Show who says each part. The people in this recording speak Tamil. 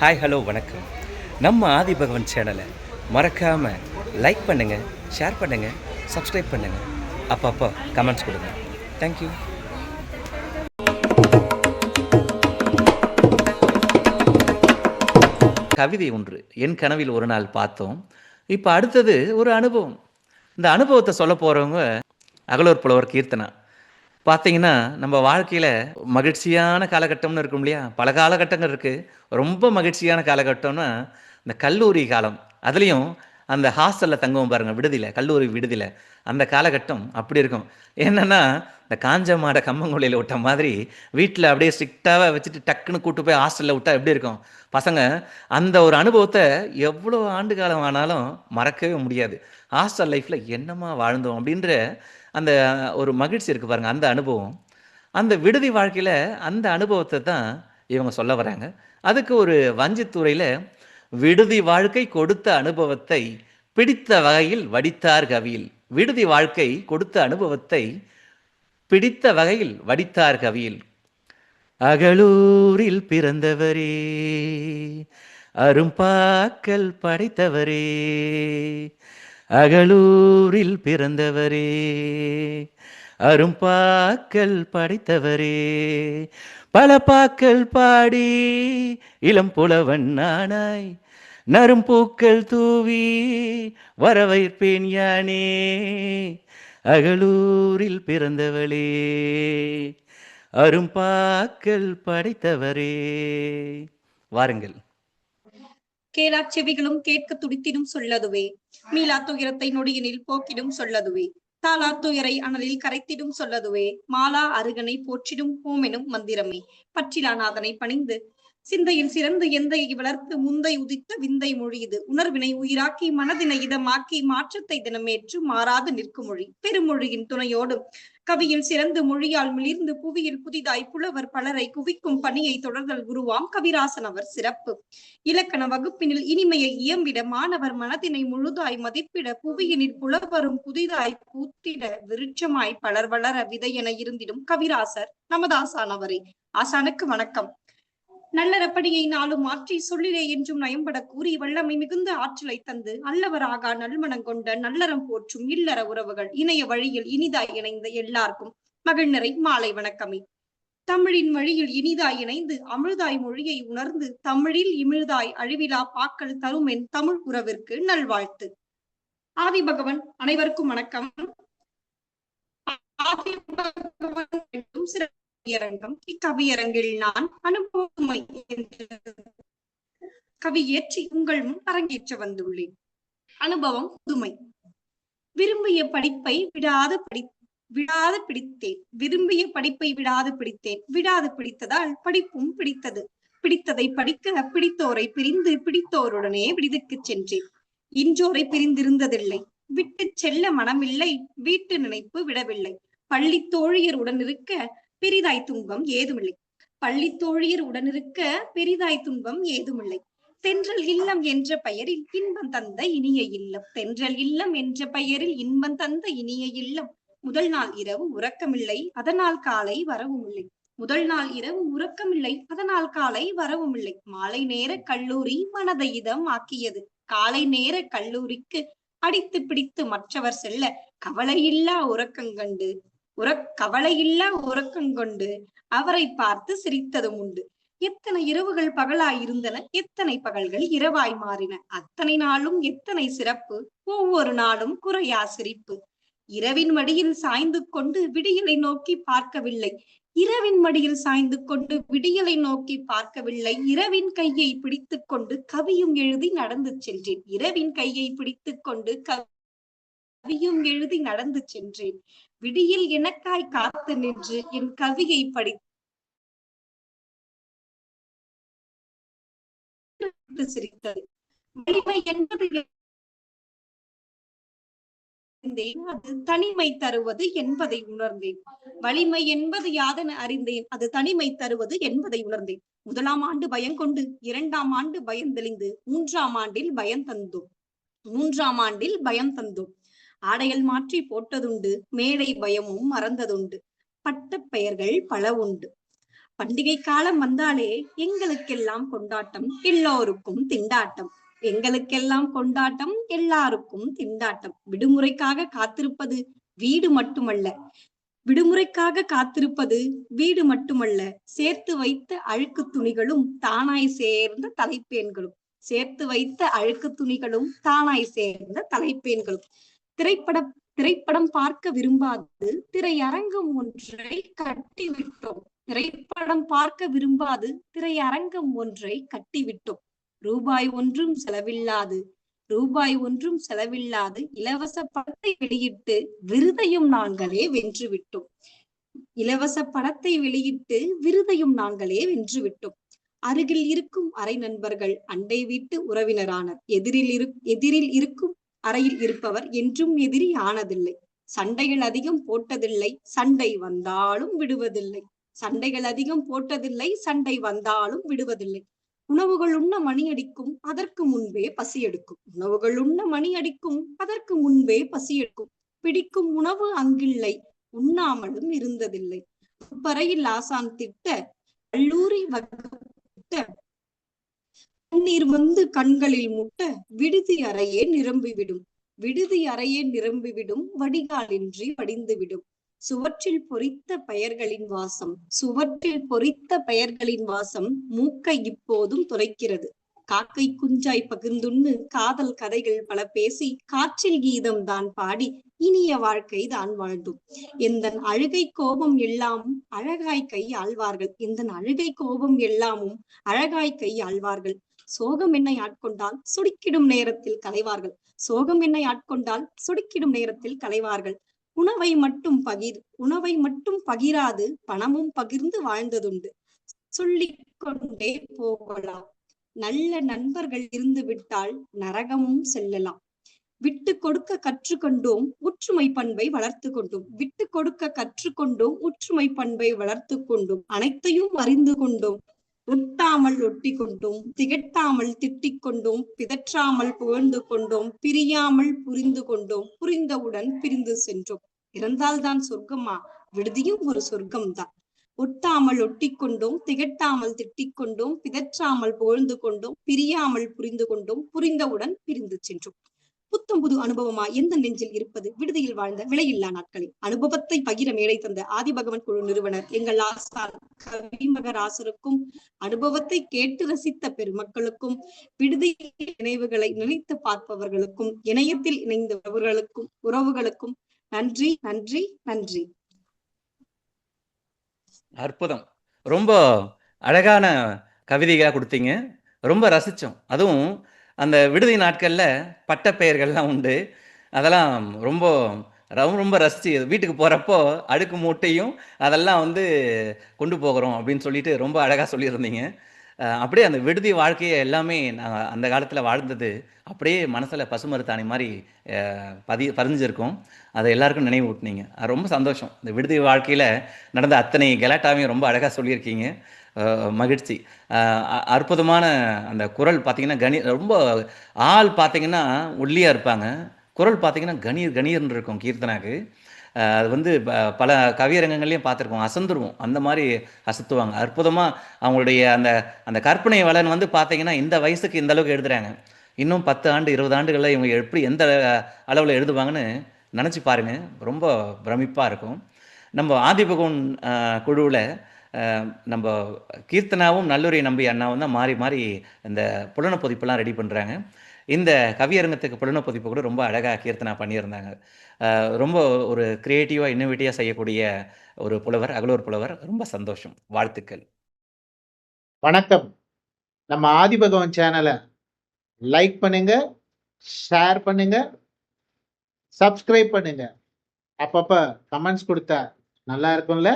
Speaker 1: ஹாய் ஹலோ வணக்கம். நம்ம ஆதி பகவன் சேனலை மறக்காமல் லைக் பண்ணுங்கள் ஷேர் பண்ணுங்கள் சப்ஸ்கிரைப் பண்ணுங்கள் அப்பப்போ கமெண்ட்ஸ் கொடுங்க. தேங்க்யூ கவிதை ஒன்று என் கனவில் ஒரு நாள் பார்த்தோம். இப்போ அடுத்தது ஒரு அனுபவம். இந்த அனுபவத்தை சொல்ல போகிறவங்க அகலூர் புலவர் கீர்த்தனா. பார்த்தீங்கன்னா நம்ம வாழ்க்கையில் மகிழ்ச்சியான காலகட்டம்னு இருக்கும் இல்லையா? பல காலகட்டங்கள் இருக்குது ரொம்ப மகிழ்ச்சியான காலகட்டம்னா இந்த கல்லூரி காலம். அதுலேயும் அந்த ஹாஸ்டலில் தங்குவோம் பாருங்கள் விடுதியில் கல்லூரி விடுதியில். அந்த காலகட்டம் அப்படி இருக்கும். என்னென்னா இந்த காஞ்ச மாடை கம்மங்குழியில் விட்ட மாதிரி வீட்டில் அப்படியே ஸ்ட்ரிக்டாக வச்சுட்டு டக்குன்னு கூட்டு போய் ஹாஸ்டலில் விட்டா எப்படி இருக்கும்? பசங்க அந்த ஒரு அனுபவத்தை எவ்வளோ ஆண்டு காலம் ஆனாலும் மறக்கவே முடியாது. ஹாஸ்டல் லைஃப்பில் என்னமா வாழ்ந்தோம் அப்படின்ற அந்த ஒரு மகிழ்ச்சி இருக்குது பாருங்கள் அந்த அனுபவம். அந்த விடுதி வாழ்க்கையில் அந்த அனுபவத்தை தான் இவங்க சொல்ல வராங்க. அதுக்கு ஒரு வஞ்சித்துறையில் விடுதி வாழ்க்கை கொடுத்த அனுபவத்தை பிடித்த வகையில் வடித்தார் கவியில். விடுதி வாழ்க்கை கொடுத்த அனுபவத்தை பிடித்த வகையில் வடித்தார் கவியில். அகலூரில் பிறந்தவரே அரும்பாக்கல் படைத்தவரே அகலூரில் பிறந்தவரே அரும்பாக்கல் படைத்தவரே. பல பாக்கள் பாடி இளம் புலவன் நானாய் நரும்பூக்கள் தூவி வரவேற்பேன் யானே. அகலூரில் பிறந்தவளே அரும்பாக்கள் படைத்தவரே. வாருங்கள்.
Speaker 2: கேளா செவிகளும் கேட்க துடித்திடும் சொல்லதுவே. மீளா துயரத்தை நொடியினில் போக்கிடும் சொல்லதுவே. தாலா துயரை அனலில் கரைத்திடும் சொல்லதுவே. மாலா அருகனை போற்றிடும் ஓமெனும் மந்திரமே. பற்றிலாநாதனை பணிந்து சிந்தையில் சிறந்து எந்தை வளர்த்து முந்தை உதித்த விந்தை மொழி இது உணர்வினை உயிராக்கி மனதினை இதமாக்கி மாற்றத்தை தினமேற்று மாறாது நிற்கும் மொழி. பெருமொழியின் துணையோடும் கவியில் சிறந்து மொழியால் மிளிர்ந்து புவியில் புதிதாய் புலவர் பலரை குவிக்கும் பணியை தொடர்தல் குருவாம் கவிராசன் அவர் சிறப்பு. இலக்கண வகுப்பினில் இனிமையை இயம்பிட மாணவர் மனதினை முழுதாய் மதிப்பிட புவியினில் புலவரும் புதிதாய் பூத்திட விருட்சமாய் பலர் வளர விதை என இருந்திடும் கவிராசர் நமதாசான் அவரே. ஆசானுக்கு வணக்கம். நல்லறப்படியை நாளும் ஆற்றி சொல்லிலே என்றும் நயம்பட கூறி வல்லமை மிகுந்த ஆற்றலை தந்து அல்லவராக நல்மணம் கொண்ட நல்லறம் போற்றும் இல்லற உறவுகள் இணைய வழியில் இனிதாய் இணைந்த எல்லாருக்கும் மகிழ்நிறை மாலை வணக்கமே. தமிழின் வழியில் இனிதாய் இணைந்து அமிழ்தாய் மொழியை உணர்ந்து தமிழில் இமிழ்தாய் அழிவிலா பாக்கள் தருமென் தமிழ் உறவிற்கு நல்வாழ்த்து. ஆதி பகவன் அனைவருக்கும் வணக்கம். ஆதி பகவன் சிறப்பு கவியரங்கம். இக்கவியரங்கில் நான் அனுபவமை என்று கவியேற்றி உங்கள் முன் அரங்கேற்ற வந்துள்ளேன். அனுபவம் புதுமை. விரும்பிய படிப்பை விடாத படி விடாது பிடித்தேன். விரும்பிய படிப்பை விடாது பிடித்தேன். விடாது பிடித்ததால் படிப்பும் பிடித்தது. பிடித்ததை படிக்க பிடித்தோரை பிரிந்து பிடித்தோருடனே விடுதிக்கு சென்றேன். இன்றோரை பிரிந்திருந்ததில்லை. விட்டு செல்ல மனமில்லை. வீட்டு நினைப்பு விடவில்லை. பள்ளி தோழியர் உடன் இருக்க பெரிதாய் துன்பம் ஏதுமில்லை. பள்ளி தோழியர் உடனிருக்க பெரிதாய் துன்பம் ஏதுமில்லை. தென்றல் இல்லம் என்ற பெயரில் இன்பம் தந்த இனிய இல்லம். தென்றல் இல்லம் என்ற பெயரில் இன்பம் தந்த இனிய இல்லம். முதல் நாள் இரவு உறக்கமில்லை அதனால் காலை வரவும் இல்லை முதல் நாள் இரவு உறக்கமில்லை அதனால் காலை வரவும் இல்லை மாலை நேர கல்லூரி மனதை இதம் ஆக்கியது காலை நேர கல்லூரிக்கு அடித்து பிடித்து மற்றவர் செல்ல கவலையில்லா உறக்கங்கண்டு உற கவலையில்லா உறக்கங்கொண்டு அவரை பார்த்து சிரித்ததும் உண்டு. எத்தனை இரவுகள் பகலாய் இருந்தன எத்தனை பகல்கள் இரவாய் மாறின அத்தனை நாளும் எத்தனை சிறப்பு ஒவ்வொரு நாளும் குறையா சிரிப்பு. இரவின் மடியில் சாய்ந்து கொண்டு விடியலை நோக்கி பார்க்கவில்லை. இரவின் மடியில் சாய்ந்து கொண்டு விடியலை நோக்கி பார்க்கவில்லை. இரவின் கையை பிடித்துக்கொண்டு கவியும் எழுதி நடந்து சென்றேன். இரவின் கையை பிடித்துக் கொண்டு கவியும் எழுதி நடந்து சென்றேன். விடியில் எனக்காய் காத்து நின்று என் கவியை படித்து சிரித்தது. வலிமை என்பது அறிந்தேன். அது தனிமை தருவது என்பதை உணர்ந்தேன். வலிமை என்பது யாதென அறிந்தேன். அது தனிமை தருவது என்பதை உணர்ந்தேன். முதலாம் ஆண்டு பயம் கொண்டு இரண்டாம் ஆண்டு பயம் தெளிந்து மூன்றாம் ஆண்டில் பயம் தந்தோம். மூன்றாம் ஆண்டில் பயம் தந்தோம். ஆடைகள் மாற்றி போட்டதுண்டு மேடை பயமும் மறந்ததுண்டு. பட்ட பெயர்கள் பல உண்டு. பண்டிகை காலம் வந்தாலே எங்களுக்கெல்லாம் கொண்டாட்டம் எல்லோருக்கும் திண்டாட்டம். எங்களுக்கெல்லாம் கொண்டாட்டம் எல்லாருக்கும் திண்டாட்டம். விடுமுறைக்காக காத்திருப்பது வீடு மட்டுமல்ல. விடுமுறைக்காக காத்திருப்பது வீடு மட்டுமல்ல. சேர்த்து வைத்த அழுக்கு துணிகளும் தானாய் சேர்ந்த தலைப்பேன்களும் சேர்த்து வைத்த அழுக்கு துணிகளும் தானாய் சேர்ந்த தலைப்பேன்களும் திரைப்பட திரைப்படம் பார்க்க விரும்பாது. திரையரங்கம் ஒன்றை கட்டிவிட்டோம். திரைப்படம் பார்க்க விரும்பாது. திரையரங்கம் ஒன்றை கட்டிவிட்டோம். ரூபாய் ஒன்றும் செலவில்லாது. ரூபாய் ஒன்றும் செலவில்லாது இலவச படத்தை வெளியிட்டு விருதையும் நாங்களே வென்று விட்டோம் இலவச படத்தை வெளியிட்டு விருதையும் நாங்களே வென்று விட்டோம் அருகில் இருக்கும் அரை நண்பர்கள் அண்டை வீட்டு உறவினரான எதிரில் இரு எதிரில் இருக்கும் அறையில் இருப்பவர் என்றும் எதிரி ஆனதில்லை சண்டைகள் அதிகம் போட்டதில்லை சண்டை வந்தாலும் விடுவதில்லை. சண்டைகள் அதிகம் போட்டதில்லை சண்டை வந்தாலும் விடுவதில்லை. உணவுகள் உண்ண மணி அடிக்கும் அதற்கு முன்பே பசி எடுக்கும். உணவுகள் உண்ண மணி அடிக்கும் அதற்கு முன்பே பசி எடுக்கும். பிடிக்கும் உணவு அங்கில்லை உண்ணாமலும் இருந்ததில்லை. பறையில் ஆசான் திட்ட கல்லூரி வகுப்பு கண்ணீர் வந்து கண்களில் முட்ட விடுதி அறையே நிரம்பிவிடும். விடுதி அறையே நிரம்பிவிடும் வடிகாலின்றி வடிந்துவிடும். சுவற்றில் பொறித்த பெயர்களின் வாசம் சுவற்றில் பொறித்த பெயர்களின் வாசம் மூக்கை இப்போதும் துரைக்கிறது. காக்கை குஞ்சாய் பகிர்ந்துண்ணு காதல் கதைகள் பல பேசி காற்றில் கீதம் தான் பாடி இனிய வாழ்க்கை தான் வாழ்ந்தோம். எந்த அழுகை கோபம் எல்லாமும் அழகாய் கை ஆழ்வார்கள் எந்த அழுகை கோபம் எல்லாமும் அழகாய் கை ஆழ்வார்கள் சோகம் என்னை ஆட்கொண்டால் சுடுக்கிடும் நேரத்தில் கலைவார்கள். சோகம் என்னை ஆட்கொண்டால் சுடுக்கிடும் நேரத்தில் கலைவார்கள். உணவை மட்டும் பகிர் உணவை மட்டும் பகிராது பணமும் பகிர்ந்து வாழ்ந்ததுண்டு. சொல்லிக் கொண்டே போகலாம். நல்ல நண்பர்கள் இருந்து விட்டால் நரகமும் செல்லலாம். விட்டு கொடுக்க கற்றுக்கொண்டோம் ஒற்றுமை பண்பை வளர்த்து கொண்டோம். விட்டு கொடுக்க கற்றுக்கொண்டோம் ஒற்றுமை பண்பை வளர்த்து கொண்டோம். அனைத்தையும் அறிந்து கொண்டோம். ஒட்டாமல் ஒட்டி கொண்டோம் திகட்டாமல் திட்டிக் கொண்டோம் பிதற்றாமல் புகழ்ந்து கொண்டோம் பிரியாமல் புரிந்து கொண்டோம் புரிந்தவுடன் பிரிந்து சென்றோம். இறந்தால்தான் சொர்க்கமா? விடுதியும் ஒரு சொர்க்கம்தான். ஒட்டாமல் ஒட்டி கொண்டோம் திகட்டாமல் திட்டிக் கொண்டோம் பிதற்றாமல் புகழ்ந்து கொண்டோம் பிரியாமல் புரிந்து கொண்டோம் புரிந்தவுடன் பிரிந்து சென்றோம். புத்தம் புது அனுபவமா எந்த நெஞ்சில் இருப்பது? விடுதியில் வாழ்ந்த விலையில்லா நாட்களில் அனுபவத்தை பகிர மேடை தந்த ஆதிபகவன் குழு நிறுவனர் எங்கள் ஆசான் கவிமகராசருக்கும் அனுபவத்தை கேட்டு ரசித்த பெருமக்களுக்கும் விடுதி நினைவுகளை நினைத்து பார்ப்பவர்களுக்கும் இணையத்தில் இணைந்த உறவுகளுக்கும் உறவுகளுக்கும் நன்றி நன்றி நன்றி.
Speaker 1: அற்புதம். ரொம்ப அழகான கவிதைகளாக கொடுத்தீங்க. ரொம்ப ரசிச்சோம். அதுவும் அந்த விடுதி நாட்களில் பட்டப்பெயர்கள்லாம் உண்டு. அதெல்லாம் ரொம்ப ரொம்ப ரொம்ப ரசித்து வீட்டுக்கு போகிறப்போ அடுக்கு மூட்டையும் அதெல்லாம் வந்து கொண்டு போகிறோம் அப்படின்னு சொல்லிட்டு ரொம்ப அழகாக சொல்லியிருந்தீங்க. அப்படியே அந்த விடுதி வாழ்க்கையை எல்லாமே நாங்கள் அந்த காலத்தில் வாழ்ந்தது அப்படியே மனசில் பசுமருத்தாணி மாதிரி பதி பதிஞ்சிருக்கும். அதை எல்லாருக்கும் நினைவு ஊட்டினீங்க அது ரொம்ப சந்தோஷம். இந்த விடுதி வாழ்க்கையில் நடந்த அத்தனை கலாட்டாவையும் ரொம்ப அழகாக சொல்லியிருக்கீங்க. மகிழ்ச்சி. அ- அற்புதமான அந்த குரல் பார்த்தீங்கன்னா கணி ரொம்ப ஆள் பார்த்தீங்கன்னா ஒல்லியாக இருப்பாங்க. குரல் பார்த்தீங்கன்னா கணீர் கணீர்னு இருக்கும் கீர்த்தனாக்கு. அது வந்து ப- பல கவியரங்கங்கள்லையும் பார்த்துருக்கோம் அசந்துருவோம். அந்த மாதிரி அசத்துவாங்க. அற்புதமாக அவங்களுடைய அந்த அந்த கற்பனை வளன் வந்து பார்த்தீங்கன்னா இந்த வயசுக்கு இந்த அளவுக்கு எழுதுறாங்க. இன்னும் பத்து ஆண்டு இருபது ஆண்டுகளில் இவங்க எப்படி எந்த அளவில் எழுதுவாங்கன்னு நினச்சி பாருங்க. ரொம்ப பிரமிப்பாக இருக்கும். நம்ம ஆதிபகவன் குழுவில் நம்ம கீர்த்தனாவும் நல்லுரை நம்பி அண்ணாவும் தான் மாறி மாறி இந்த புலன பொதிப்பெல்லாம் ரெடி பண்ணுறாங்க இந்த கவியரங்கத்துக்கு புலன பொதிப்பு கூட ரொம்ப அழகாக கீர்த்தனா பண்ணியிருந்தாங்க. ரொம்ப ஒரு க்ரியேட்டிவாக இன்னோவேட்டிவாக செய்யக்கூடிய ஒரு புலவர் அகலூர் புலவர். ரொம்ப சந்தோஷம். வாழ்த்துக்கள்.
Speaker 3: வணக்கம். நம்ம ஆதிபகவன் சேனலை லைக் பண்ணுங்க ஷேர் பண்ணுங்க சப்ஸ்கிரைப் பண்ணுங்க. அப்பப்போ கமெண்ட்ஸ் கொடுத்தா நல்லா இருக்கும்ல?